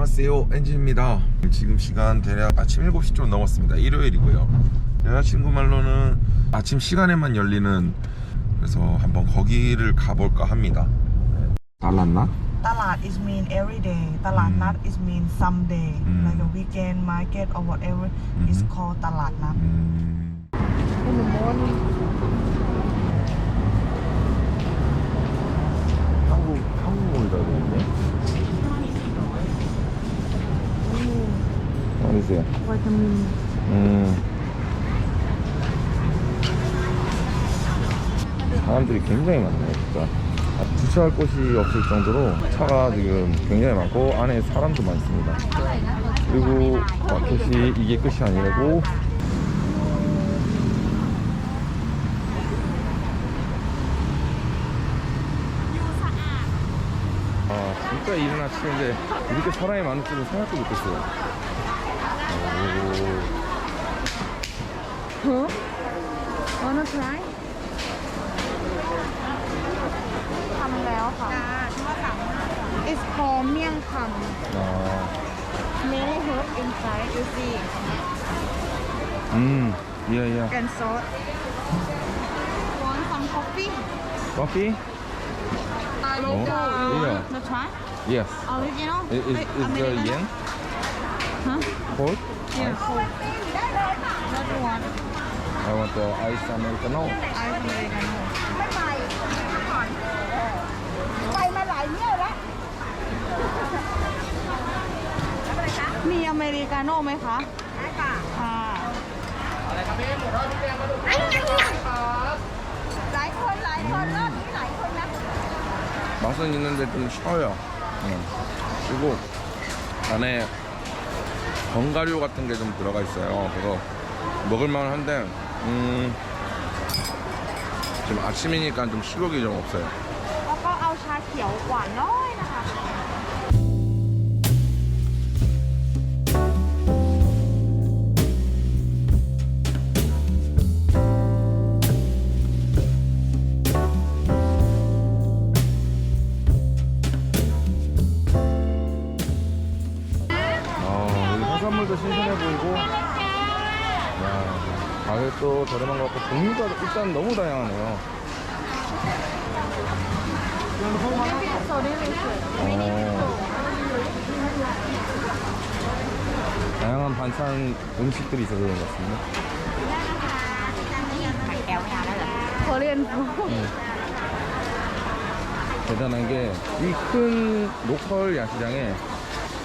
안녕하세요 엔진입니다 지금 시간 대략 아침 7시 좀 넘었습니다 일요일이고요 여자친구 말로는 아침 시간에만 열리는 그래서 한번 거기를 가볼까 합니다 달랐나? ตลาด is mean every day ตลาดนัด is mean someday อืม like a weekend market or whatever is อืม called ตลาดนัด 음... 한국 있어요? 음. 사람들이 굉장히 많네요, 진짜. 아, 주차할 곳이 없을 정도로 차가 지금 굉장히 많고 안에 사람도 많습니다. 그리고 마켓이 이게 끝이 아니라고 아 진짜 이른 아침인데 이렇게 사람이 많을 줄은 생각도 못했어요. Huh? Wanna try? ทำแล้วค่ะ ชั่วสาม It's called เมี่ยงค 어, m Many herb inside you see Hmm. yeah, yeah. and salt. Want some coffee? Coffee? Local. Oh, yeah. The try? Yes. Original? It is, Like, is the yen? Huh? cold? Yeah, cold What do you want? I want the ice americano. Ice Americano มีอเมริกาโน่ไหมคะได้ค่ะค่ะ หลายคนหลายคนรอบนี้หลายคนนะ 맛은 있는데 좀 쉬어요. 응. 그리고 안에 견과류 같은 게 좀 들어가 있어요. 그래서 먹을만 한데, 음, 지금 아침이니까 좀 식욕이 좀 없어요. 아빠, 아우, 샤, 겨, 와, 너 저렴한 것 같고 종류가 일단 너무 다양하네요. 어, 다양한 반찬 음식들이 있어서 그런 것 같습니다. 응. 대단한 게 이 큰 로컬 야시장에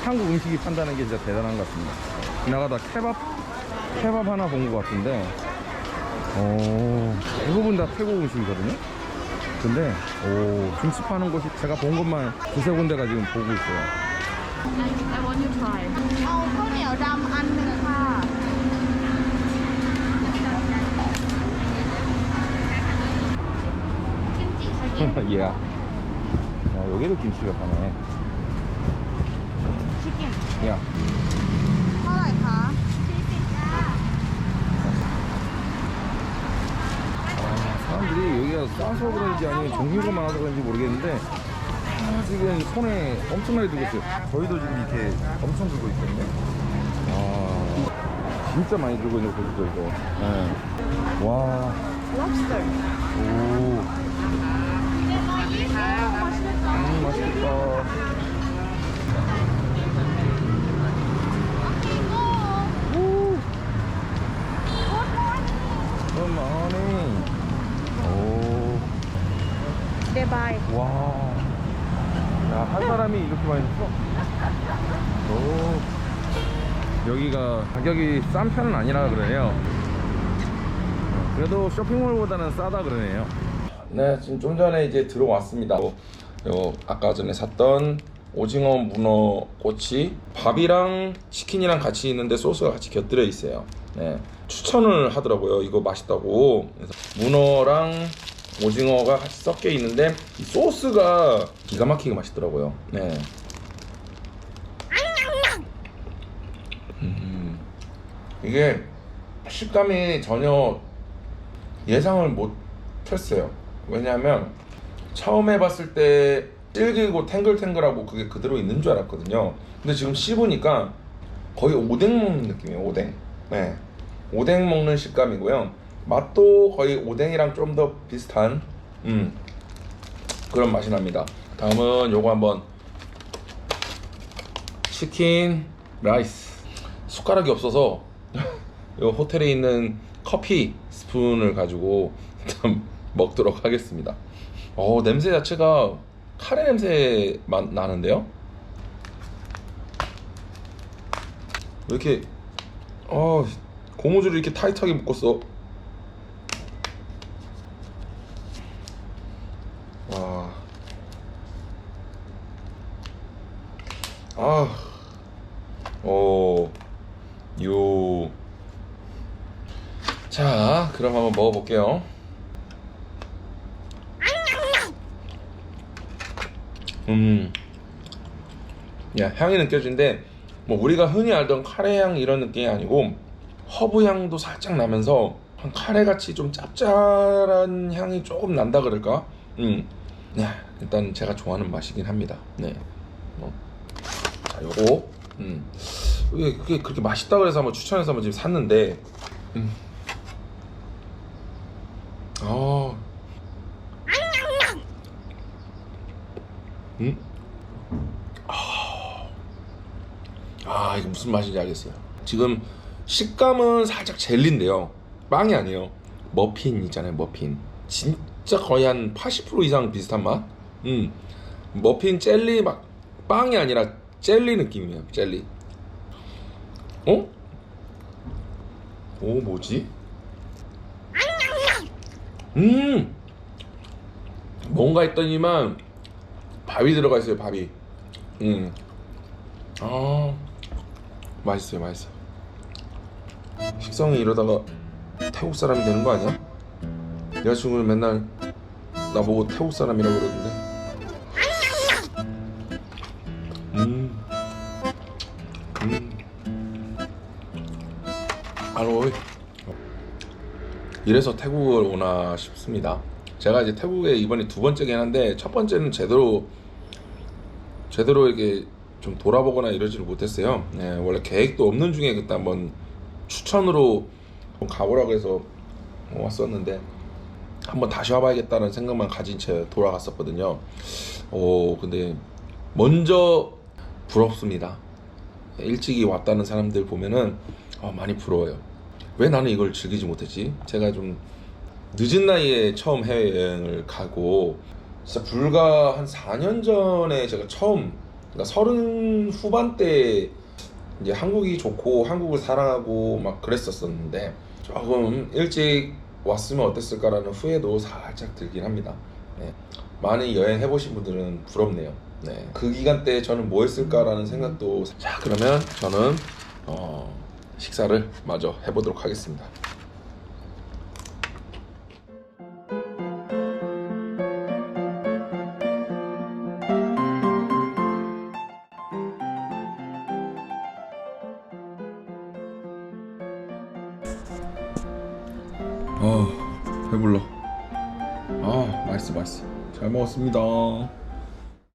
한국 음식이 판다는 게 진짜 대단한 것 같습니다. 지나가다 케밥 케밥 하나 본 것 같은데 오 대부분 다 태국 음식이거든요. 근데 오 김치 파는 곳이 제가 본 것만 두세 군데가 지금 보고 있어요. I want you try เอาข้าวเหนียวดำอันหนึ่งค่ะ 예. 야 여기도 김치가 파네. 싸서 그런지 아니면 종류가 많아서 그런지 모르겠는데 아, 지금 손에 엄청 많이 들고 있어요. 저희도 지금 이렇게 엄청 들고 있거든요. 아, 진짜 많이 들고 있는 거죠, 이거. 네. 와, lobster 오. 음, 맛있겠다. 오. 그만해. 오. Buy 와. 야, 한 사람이 이렇게 많이 줬어? 오. 여기가 가격이 싼 편은 아니라 그러네요. 그래도 쇼핑몰보다는 싸다 그러네요. 네, 지금 좀 전에 이제 들어왔습니다. 요, 요 아까 전에 샀던 오징어, 문어, 꼬치, 밥이랑 치킨이랑 같이 있는데 소스가 같이 곁들여 있어요. 네, 추천을 하더라고요. 이거 맛있다고. 문어랑 오징어가 같이 섞여 있는데 이 소스가 기가 막히게 맛있더라고요. 네. 음, 이게 식감이 전혀 예상을 못 했어요. 왜냐하면 처음 해봤을 때 질기고 탱글탱글하고 그게 그대로 있는 줄 알았거든요. 근데 지금 씹으니까 거의 오뎅 먹는 느낌이에요. 오뎅. 네. 오뎅 먹는 식감이고요. 맛도 거의 오뎅이랑 좀 더 비슷한 음 그런 맛이 납니다. 다음은 요거 한번 치킨 라이스 숟가락이 없어서 요 호텔에 있는 커피 스푼을 가지고 좀 먹도록 하겠습니다. 어 냄새 자체가 카레 냄새 맛 나는데요? 왜 이렇게 어 고무줄을 이렇게 타이트하게 묶었어? 아. 오. 요. 자, 그럼 한번 먹어볼게요. 음. 야, 향이 느껴지는데, 뭐, 우리가 흔히 알던 카레 향 이런 느낌이 아니고, 허브 향도 살짝 나면서, 한 카레 같이 좀 짭짤한 향이 조금 난다 그럴까? 음. 야, 일단 제가 좋아하는 맛이긴 합니다. 네. 어. 자, 요거. 음. 이게 그게 그렇게 맛있다 그래서 한번 추천해서 한번 지금 샀는데. 음. 아. 음. 아. 아, 이게 무슨 맛인지 알겠어요. 지금 식감은 살짝 젤리인데요. 빵이 아니에요. 머핀 있잖아요, 머핀. 진짜 거의 한 80% 이상 비슷한 맛? 음. 머핀 젤리 막 빵이 아니라 젤리 느낌이에요, 젤리. 어? 오, 뭐지? 음! 뭔가 했더니만 밥이 들어가 있어요, 밥이. 음. 아. 맛있어요, 맛있어. 식성이 이러다가 태국 사람이 되는 거 아니야? 여자친구는 맨날 나보고 태국 사람이라고 그러던데. 이래서 태국을 오나 싶습니다. 제가 이제 태국에 이번이 두 번째긴 한데 첫 번째는 제대로 제대로 이렇게 좀 돌아보거나 이러지를 못했어요. 네, 원래 계획도 없는 중에 그때 한번 추천으로 좀 가보라고 해서 왔었는데 한번 다시 와봐야겠다는 생각만 가진 채 돌아갔었거든요. 오, 근데 먼저 부럽습니다. 일찍이 왔다는 사람들 보면은 어, 많이 부러워요. 왜 나는 이걸 즐기지 못했지? 제가 좀 늦은 나이에 처음 해외여행을 가고 진짜 불과 한 4년 전에 제가 처음 그러니까 서른 후반때 이제 한국이 좋고 한국을 사랑하고 막 그랬었었는데 조금 일찍 왔으면 어땠을까라는 후회도 살짝 들긴 합니다. 네. 많이 여행 해보신 분들은 부럽네요. 네. 그 기간 때 저는 뭐 했을까라는 생각도 자 그러면 저는 어, 식사를 마저 해보도록 하겠습니다. 아 배불러. 아 맛있어 맛있어. 잘 먹었습니다